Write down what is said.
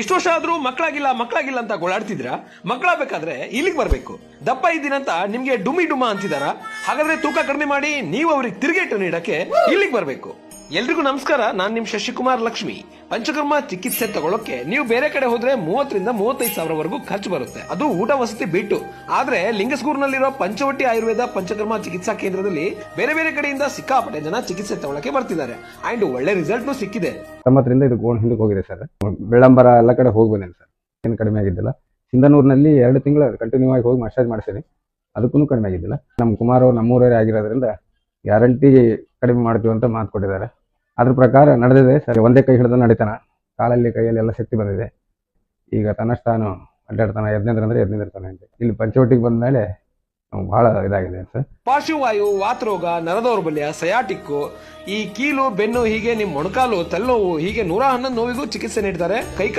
ಇಷ್ಟು ವರ್ಷ ಆದ್ರೂ ಮಕ್ಕಳಾಗಿಲ್ಲ ಮಕ್ಕಳಾಗಿಲ್ಲ ಅಂತ ಗೋಳಾಡ್ತಿದ್ರ ಮಕ್ಕಳಾಗಬೇಕಾದ್ರೆ ಇಲ್ಲಿಗೆ ಬರಬೇಕು. ದಪ್ಪ ಇದ್ದೀನಂತ ನಿಮ್ಗೆ ಡುಮಿ ಡುಮ ಅಂತಿದಾರ? ಹಾಗಾದ್ರೆ ತೂಕ ಕಡಿಮೆ ಮಾಡಿ ನೀವು ಅವ್ರಿಗೆ ತಿರುಗೇಟು ನೀಡಕ್ಕೆ ಇಲ್ಲಿಗೆ ಬರಬೇಕು. ಎಲ್ರಿಗೂ ನಮಸ್ಕಾರ. ನಾನು ನಿಮ್ ಶಶಿಕುಮಾರ್ ಲಕ್ಷ್ಮಿ. ಪಂಚಕರ್ಮ ಚಿಕಿತ್ಸೆ ತಗೊಳ್ಳೋಕೆ ನೀವು ಬೇರೆ ಕಡೆ ಹೋದ್ರೆ ಮೂವತ್ತರಿಂದ ಮೂವತ್ತೈದು ಸಾವಿರವರೆಗೂ ಖರ್ಚು ಬರುತ್ತೆ. ಅದು ಊಟ ವಸತಿ ಬಿಟ್ಟು. ಆದ್ರೆ ಲಿಂಗಸ್ಗೂರ್ನಲ್ಲಿರೋ ಪಂಚವಟಿ ಆಯುರ್ವೇದ ಪಂಚಕರ್ಮ ಚಿಕಿತ್ಸಾ ಕೇಂದ್ರದಲ್ಲಿ ಬೇರೆ ಬೇರೆ ಕಡೆಯಿಂದ ಸಿಕ್ಕಾಪಟ್ಟೆ ಜನ ಚಿಕಿತ್ಸೆ ತಗೊಳಕ್ಕೆ ಬರ್ತಿದ್ದಾರೆ. ಅಂಡ್ ಒಳ್ಳೆ ರಿಸಲ್ಟ್ ಸಿಕ್ಕಿದೆ. ನಮ್ಮತ್ರಿಂದ ಇದು ಗೋಲ್ಡ್ ಹಿಂದಕ್ಕೆ ಹೋಗಿದೆ ಸರ್. ಬೆಳ್ಳಂಬರ ಎಲ್ಲ ಕಡೆ ಹೋಗಿ ಸರ್. ಏನು ಕಡಿಮೆ ಆಗಿದ್ದಿಲ್ಲ. ಸಿಂಧನೂರಿನಲ್ಲಿ ಎರಡು ತಿಂಗಳು ಕಂಟಿನ್ಯೂ ಆಗಿ ಹೋಗಿ ಮಸಾಜ್ ಮಾಡಿಸೀನಿ. ಅದಕ್ಕೂ ಕಡಿಮೆ ಆಗಿದ್ದಿಲ್ಲ. ನಮ್ಮ ಕುಮಾರ್ ನಮ್ಮೂರವರೇ ಆಗಿರೋದ್ರಿಂದ ಗ್ಯಾರಂಟಿ ಕಡಿಮೆ ಮಾಡ್ತೀವಿ ಅಂತ ಮಾತು ಕೊಟ್ಟಿದ್ದಾರೆ. ಅದ್ರ ಪ್ರಕಾರ ನಡೆದಿದೆ. ಸರಿ, ಒಂದೇ ಕೈ ಹಿಡಿದು ನಡೀತಾನ. ಕಾಲಲ್ಲಿ ಕೈಯಲ್ಲಿ ಎಲ್ಲ ಶಕ್ತಿ ಬಂದಿದೆ. ಈಗ ತನ್ನಷ್ಟು ತಾನು ಅಡ್ಡಾಡ್ತಾನೆ ಅಂದ್ರೆ ಎದ್ನಿಂದಿರ್ತಾನೆ ಅಂತ. ಇಲ್ಲಿ ಪಂಚವಟಿಗೆ ಬಂದ ಮೇಲೆ ಬಹಳ ಇದಾಗಿದೆ ಸರ್. ಪಾರ್ಶ್ವವಾಯು ವಾತರೋಗ, ನರದೌರ್ಬಲ್ಯ, ಸಯಾಟಿಕ್ಕು, ಈ ಕೀಲು, ಬೆನ್ನು ಹೀಗೆ ನಿಮ್ ಮೊಣಕಾಲು, ತಲೆನೋವು ಹೀಗೆ ನೂರ ಹನ್ನೊಂದು ನೋವಿಗೂ ಚಿಕಿತ್ಸೆ ನೀಡ್ತಾರೆ. ಕೈ